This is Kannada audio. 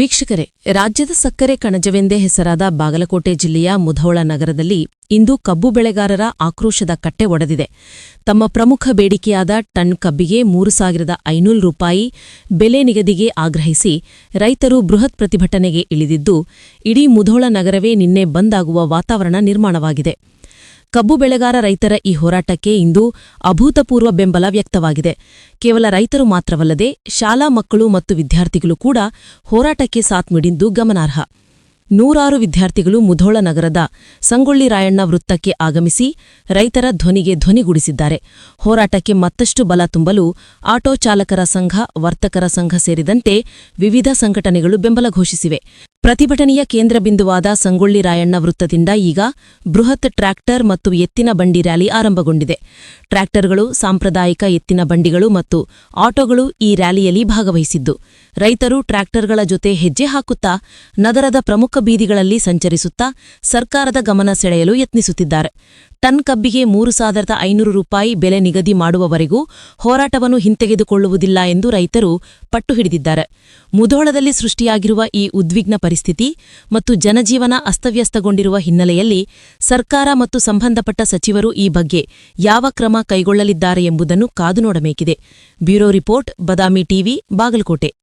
ವೀಕ್ಷಕರೇ, ರಾಜ್ಯದ ಸಕ್ಕರೆ ಕಣಜವೆಂದೇ ಹೆಸರಾದ ಬಾಗಲಕೋಟೆ ಜಿಲ್ಲೆಯ ಮುಧೋಳ ನಗರದಲ್ಲಿ ಇಂದು ಕಬ್ಬು ಬೆಳೆಗಾರರ ಆಕ್ರೋಶದ ಕಟ್ಟೆ ಒಡೆದಿದೆ. ತಮ್ಮ ಪ್ರಮುಖ ಬೇಡಿಕೆಯಾದ ಟನ್ ಕಬ್ಬಿಗೆ ಮೂರು ಸಾವಿರದ ಐನೂರು ರೂಪಾಯಿ ಬೆಲೆ ನಿಗದಿಗೆ ಆಗ್ರಹಿಸಿ ರೈತರು ಬೃಹತ್ ಪ್ರತಿಭಟನೆಗೆ ಇಳಿದಿದ್ದು, ಇಡೀ ಮುಧೋಳ ನಗರವೇ ನಿನ್ನೆ ಬಂದ್ ಆಗುವ ವಾತಾವರಣ ನಿರ್ಮಾಣವಾಗಿದೆ. ಕಬ್ಬು ಬೆಳೆಗಾರ ರೈತರ ಈ ಹೋರಾಟಕ್ಕೆ ಇಂದು ಅಭೂತಪೂರ್ವ ಬೆಂಬಲ ವ್ಯಕ್ತವಾಗಿದೆ. ಕೇವಲ ರೈತರು ಮಾತ್ರವಲ್ಲದೆ ಶಾಲಾ ಮಕ್ಕಳು ಮತ್ತು ವಿದ್ಯಾರ್ಥಿಗಳು ಕೂಡ ಹೋರಾಟಕ್ಕೆ ಸಾಥ್ ನೀಡಿದ್ದು ಗಮನಾರ್ಹ. ನೂರಾರು ವಿದ್ಯಾರ್ಥಿಗಳು ಮುಧೋಳ ನಗರದ ಸಂಗೊಳ್ಳಿ ರಾಯಣ್ಣ ವೃತ್ತಕ್ಕೆ ಆಗಮಿಸಿ ರೈತರ ಧ್ವನಿಗೆ ಧ್ವನಿಗೂಡಿಸಿದ್ದಾರೆ ಹೋರಾಟಕ್ಕೆ ಮತ್ತಷ್ಟು ಬಲ ತುಂಬಲು ಆಟೋ ಚಾಲಕರ ಸಂಘ, ವರ್ತಕರ ಸಂಘ ಸೇರಿದಂತೆ ವಿವಿಧ ಸಂಘಟನೆಗಳು ಬೆಂಬಲ ಘೋಷಿಸಿವೆ. ಪ್ರತಿಭಟನೆಯ ಕೇಂದ್ರ ಬಿಂದುವಾದ ಸಂಗೊಳ್ಳಿ ರಾಯಣ್ಣ ವೃತ್ತದಿಂದ ಈಗ ಬೃಹತ್ ಟ್ರ್ಯಾಕ್ಟರ್ ಮತ್ತು ಎತ್ತಿನ ಬಂಡಿ ರ್ಯಾಲಿ ಆರಂಭಗೊಂಡಿದೆ. ಟ್ರ್ಯಾಕ್ಟರ್ಗಳು, ಸಾಂಪ್ರದಾಯಿಕ ಎತ್ತಿನ ಬಂಡಿಗಳು ಮತ್ತು ಆಟೋಗಳು ಈ ರ್ಯಾಲಿಯಲ್ಲಿ ಭಾಗವಹಿಸಿದ್ದು. ರೈತರು ಟ್ರ್ಯಾಕ್ಟರ್ಗಳ ಜೊತೆ ಹೆಜ್ಜೆ ಹಾಕುತ್ತಾ ನಗರದ ಪ್ರಮುಖ ಬೀದಿಗಳಲ್ಲಿ ಸಂಚರಿಸುತ್ತಾ ಸರ್ಕಾರದ ಗಮನ ಸೆಳೆಯಲು ಯತ್ನಿಸುತ್ತಿದ್ದಾರೆ. ಟನ್ ಕಬ್ಬಿಗೆ ಮೂರು ಸಾವಿರದ ಐನೂರು ರೂಪಾಯಿ ಬೆಲೆ ನಿಗದಿ ಮಾಡುವವರೆಗೂ ಹೋರಾಟವನ್ನು ಹಿಂತೆಗೆದುಕೊಳ್ಳುವುದಿಲ್ಲ ಎಂದು ರೈತರು ಪಟ್ಟು ಹಿಡಿದಿದ್ದಾರೆ. ಮುಧೋಳದಲ್ಲಿ ಸೃಷ್ಟಿಯಾಗಿರುವ ಈ ಉದ್ವಿಗ್ನ ಪರಿಸ್ಥಿತಿ ಮತ್ತು ಜನಜೀವನ ಅಸ್ತವ್ಯಸ್ತಗೊಂಡಿರುವ ಹಿನ್ನೆಲೆಯಲ್ಲಿ ಸರ್ಕಾರ ಮತ್ತು ಸಂಬಂಧಪಟ್ಟ ಸಚಿವರು ಈ ಬಗ್ಗೆ ಯಾವ ಕ್ರಮ ಕೈಗೊಳ್ಳಲಿದ್ದಾರೆ ಎಂಬುದನ್ನು ಕಾದು ನೋಡಬೇಕಿದೆ. Bureau report, Badami TV, Bagalkote.